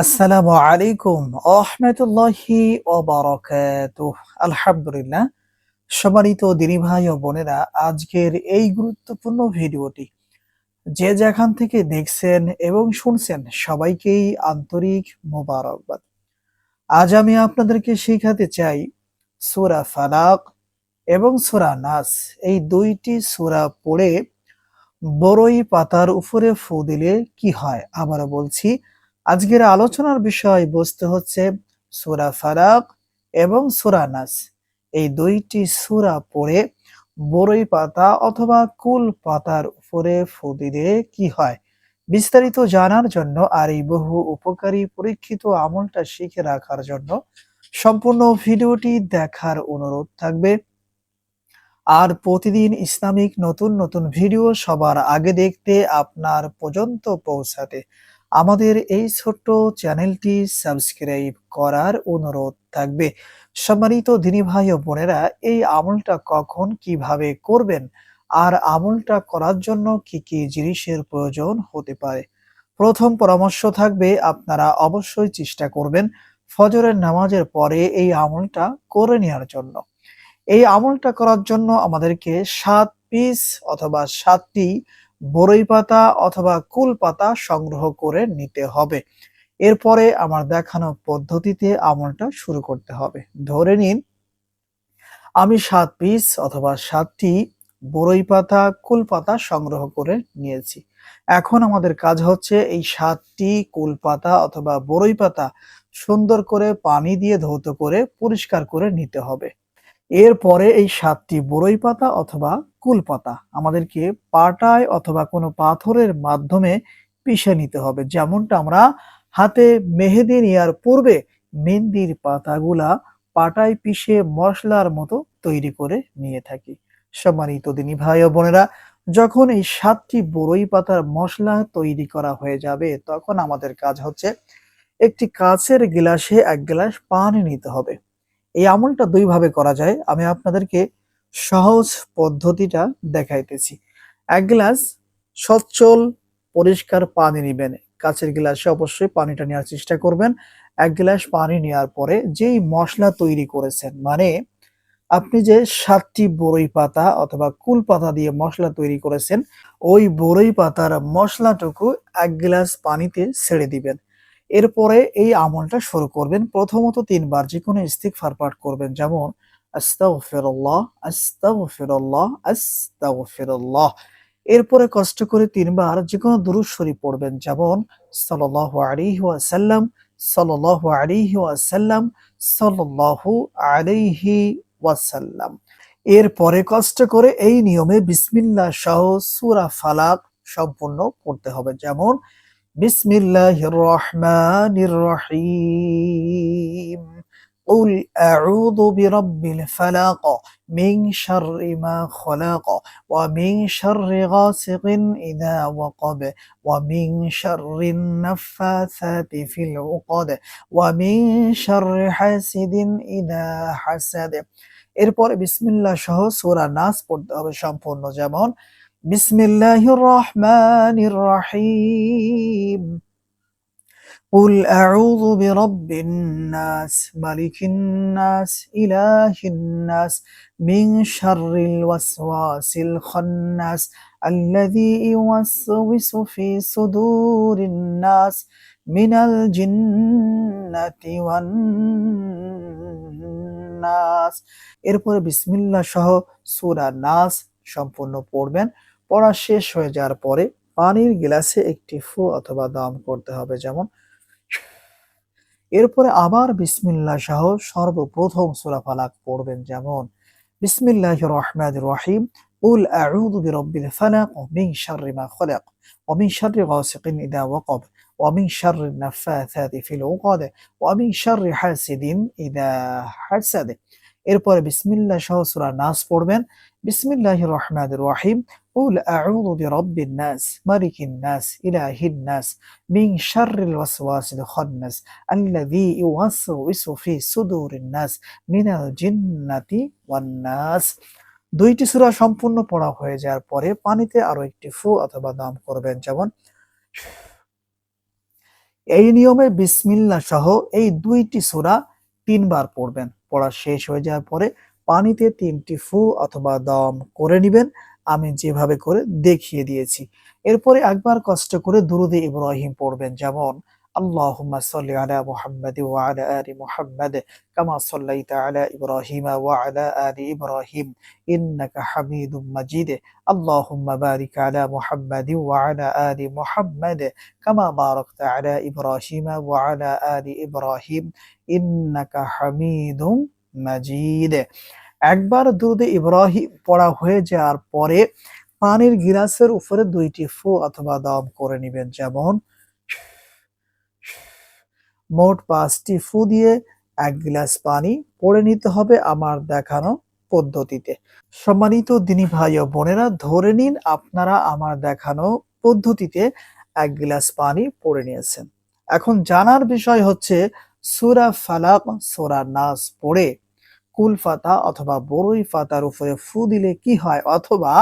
আসসালামু আলাইকুম ওবারাকাতুহ আলহামদুলিল্লাহ। সম্মানিত দিনী ভাই ও বোনেরা, আজকের এই গুরুত্বপূর্ণ ভিডিওটি যে যেখান থেকে দেখছেন এবং শুনছেন সবাইকেই আন্তরিক মোবারকবাদ। আজ আমি আপনাদেরকে শেখাতে চাই সূরা ফালাক এবং সূরা নাস। এই দুইটি সূরা পড়ে বড়ই পাতার উপরে ফু দিলে কি হয়? আবারও বলছি আজকের আলোচনার বিষয় বস্তু হচ্ছে সুরা ফালাক এবং সূরা নাস। এই দুইটি সুরা পড়ে বড়ই পাতা অথবা কুল পাতার উপরে ফু দিলে কি হয়? বিস্তারিত জানার জন্য আর এই বহু উপকারী পরীক্ষিত আমলটা শিখে রাখার জন্য সম্পূর্ণ ভিডিওটি দেখার অনুরোধ থাকবে। আর প্রতিদিন ইসলামিক নতুন নতুন ভিডিও সবার আগে দেখতে আপনার পর্যন্ত পৌঁছাতে আমাদের এই ছোট্ট চ্যানেলটি সাবস্ক্রাইব করার অনুরোধ থাকবে। সম্মানিত দিনী ভাই ও বোনেরা, এই আমলটা কখন কীভাবে করবেন? আর আমলটা করার জন্য কি কি জিনিসের প্রয়োজন হতে পারে? প্রথম পরামর্শ থাকবে, আপনারা অবশ্যই চেষ্টা করবেন ফজরের নামাজের পরে এই আমলটা করে নেওয়ার জন্য। এই আমলটা করার জন্য আমাদেরকে সাত পিস অথবা সাতটি বরই পাতা অথবা কুল পাতা সংগ্রহ করে নিতে হবে। এরপরে আমার দেখানো পদ্ধতিতে আমলটা শুরু করতে হবে। ধরে নিন, আমি সাত পিস অথবা সাতটি বরই পাতা, কুল পাতা সংগ্রহ করে নিয়েছি। এখন আমাদের কাজ হচ্ছে এই সাতটি কুল পাতা অথবা বরই পাতা সুন্দর করে পানি দিয়ে ধৌত করে পরিষ্কার করে নিতে হবে। এরপরে এই সাতটি বরই পাতা অথবা কুল পাতা আমাদেরকে পাটায় অথবা কোনো পাথরের মাধ্যমে পিষে নিতে হবে। যেমনটা আমরা হাতে মেহেদি নেওয়ার পূর্বে মেহেন্দির পাতাগুলা পাটায় পিষে মশলার মতো তৈরি করে নিয়ে থাকি। সম্মানিত দিনী ভাই ও বোনেরা, যখন এই সাতটি বরই পাতার মশলা তৈরি করা হয়ে যাবে, তখন আমাদের কাজ হচ্ছে একটি কাচের গ্লাসে এক গ্লাস পানি নিতে হবে। এই আমলটা দুইভাবে করা যায়। আমি আপনাদেরকে সহজ পদ্ধতিটা দেখাইতেছি। এক গ্লাস সচ্ছল, পরিষ্কার পানি নেবেন। কাচের গ্লাসে অবশ্যই পানিটা নেওয়ার চেষ্টা করবেন। এক গ্লাস পানি নেওয়ার পরে যেই মশলা তৈরি করেছেন মানে আপনি যে সাতটি বড়ই পাতা অথবা কুল পাতা দিয়ে মশলা তৈরি করেছেন, ওই বড়ই পাতার মশলাটুকু এক গ্লাস পানিতে ছেড়ে দিবেন। এরপরে এই আমলটা শুরু করবেন। প্রথমত তিনবার যে কোনো ইস্তিগফার পাঠ করবেন। যেমন, আস্তাগফিরুল্লাহ আস্তাগফিরুল্লাহ এরপরে কষ্ট করে তিনবার যে কোনো দুরূদ শরীফ পড়বেন। যেমন, সাল্লাল্লাহু আলাইহি ওয়াসাল্লাম, সাল্লাল্লাহু আলাইহি ওয়াসাল্লাম, সাল্লাল্লাহু আলাইহি ওয়াসাল্লাম। এরপরে কষ্ট করে এই নিয়মে বিসমিল্লাহ সহ সূরা ফালাক সম্পূর্ণ পড়তে হবে। যেমন بسم الله الرحمن الرحيم قل أعوذ برب الفلق من شر ما خلق ومن شر غاسق إذا وقب ومن شر النفاثات في العقد ومن شر حاسد إذا حسد এরপরে বিসমিল্লাহ সহ সূরা নাস পড়তে হবে সম্পূর্ণ যেমন بسم الله الرحمن الرحيم قل أعوذ برب الناس ملك الناس إله الناس من شر الوسواس الخناس الذي يوسوس في صدور الناس من الجنة والناس এরপরে বিসমিল্লাহ সহ সূরা নাস সম্পূর্ণ পড়বেন পড়া শেষ হয়ে যাওয়ার পরে পানির গ্লাসে একটি ফু অথবা দাম করতে হবে যেমন এরপরে আবার বিসমিল্লাহ সহ সর্বপ্রথম সূরা ফালাক পড়বেন যেমন বিসমিল্লাহির রহমানির রহিম قل أعوذ برب الفلق من شر ما خلق ومن شر غاسق إذا وقب ومن شر النفاثات في العقد ومن شر حاسد إذا حسد এরপরে বিসমিল্লা সহ সুরা নাস পড়বেন। বিসমিল্লাহ রহমান রাহিম। উল আউযু বিরাব্বিন নাস, মালিকিন নাস, ইলাহিন নাস, মিন শাররিল ওয়াসওয়াসিল খান্নাস, আল্লাযী ইউওয়াসউসু ফি সুদুরিন নাস, মিনাল জিন্নাতি ওয়ান নাস। দুইটি সূরা সম্পূর্ণ পড়া হয়ে যাওয়ার পরে পানিতে আরও একটি ফু অথবা দাম করবেন। যেমন, এই নিয়মে বিসমিল্লা সহ এই দুইটি সূরা তিনবার পড়বেন। পড়া শেষ হয়ে যাওয়ার পরে পানিতে তিনটি ফু অথবা দম করে নেবেন। আমি যেভাবে করে দেখিয়ে দিয়েছি। এরপরে একবার কষ্ট করে দুরুদে ইব্রাহিম পড়বেন। যেমন ওয়া আলা আলি মুহাম্মাদ কামা সাল্লাইতা আলা ইব্রাহিম ওয়া আলা আলি ইব্রাহিম ইন্নাকা হামিদুম মাজিদ আল্লাহুম্মা বারিক আলা মুহাম্মাদ ওয়া আলা আলি মুহাম্মাদ কামা বারাকতা আলা ইব্রাহিম ওয়া আলা আলি ইব্রাহিম ইন্নাকা হামিদুম মাজিদ একবার দুরুদে ইব্রাহিম পড়া হয়ে যাওয়ার পরে পানির গিলাসের উপরে দুইটি ফু অথবা দম করে নেবেন। যেমন মোট পাঁচটি ফু দিয়ে এক গ্লাস পানি পড়ে নিতে হবে আমার দেখানো পদ্ধতিতে। সম্মানিত দিনী ভাই ও বোনেরা, ধরে নিন আপনারা আমার দেখানো পদ্ধতিতে এক গ্লাস পানি পড়ে নিয়েছেন। এখন জানার বিষয় হচ্ছে, সুরা ফালাক, সোরা নাস পড়ে কুল ফাতা অথবা বড়ই ফাতার উপরে ফু দিলে কি হয় অথবা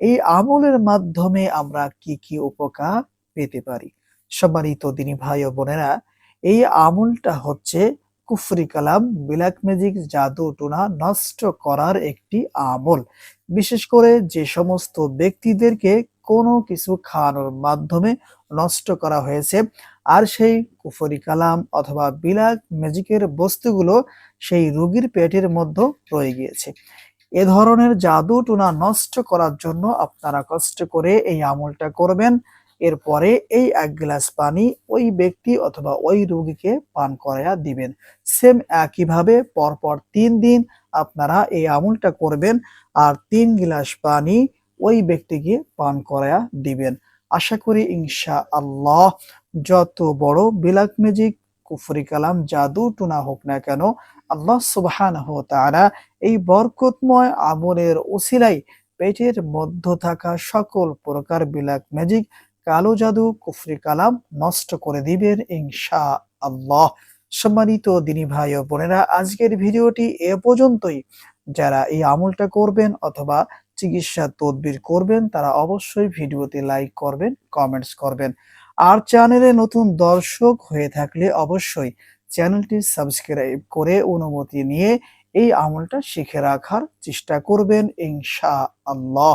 এই আমলের মাধ্যমে আমরা কি কি উপকার পেতে পারি? সম্মানিত দিনী ভাই ও বোনেরা এই আমলটা হচ্ছে কুফরি কালাম, ব্ল্যাক ম্যাজিক, জাদু, টুনা নষ্ট করার একটি আমল। বিশেষ করে যে সমস্ত ব্যক্তিদেরকে কোনো কিছু খাওয়ানোর মাধ্যমে নষ্ট করা হয়েছে, আর সেই কুফরি কালাম অথবা বিলাক ম্যাজিকের বস্তুগুলো সেই রোগীর পেটের মধ্যে রয়ে গিয়েছে। এ ধরনের জাদু, টুনা নষ্ট করার জন্য আপনারা কষ্ট করে এই আমলটা করবেন। এরপরে এই এক গ্লাস পানি ওই ব্যক্তি অথবা ওই রোগীকে পান করাইয়া দিবেন। সেম একইভাবে পরপর তিন দিন আপনারা এই আমলটা করবেন আর তিন গ্লাস পানি ওই ব্যক্তিকে পান করাইয়া দিবেন। আশা করি ইনশা আল্লাহ যত বড় বিলাক ম্যাজিক কুফরি কালাম, জাদু, টুনা হোক না কেন, আল্লাহ সুবহানাহু ওয়া তাআলা এই বরকতময় আমলের ওসিলাই পেটের মধ্য থাকা সকল প্রকার বিলাক ম্যাজিক কালো জাদু, কুফরি কালাম, নষ্ট করে দিবেন ইনশা আল্লাহ সম্মানিত দিনী ভাই ও বোনেরা, আজকের ভিডিওটি এ পর্যন্তই। যারা এই আমলটা করবেন অথবা চিকিৎসা তদবির করবেন, তারা অবশ্যই ভিডিওতে লাইক করবেন, কমেন্টস করবেন। আর চ্যানেলে নতুন দর্শক হয়ে থাকলে অবশ্যই চ্যানেলটি সাবস্ক্রাইব করে অনুমতি নিয়ে এই আমলটা শিখে রাখার চেষ্টা করবেন ইনশা আল্লাহ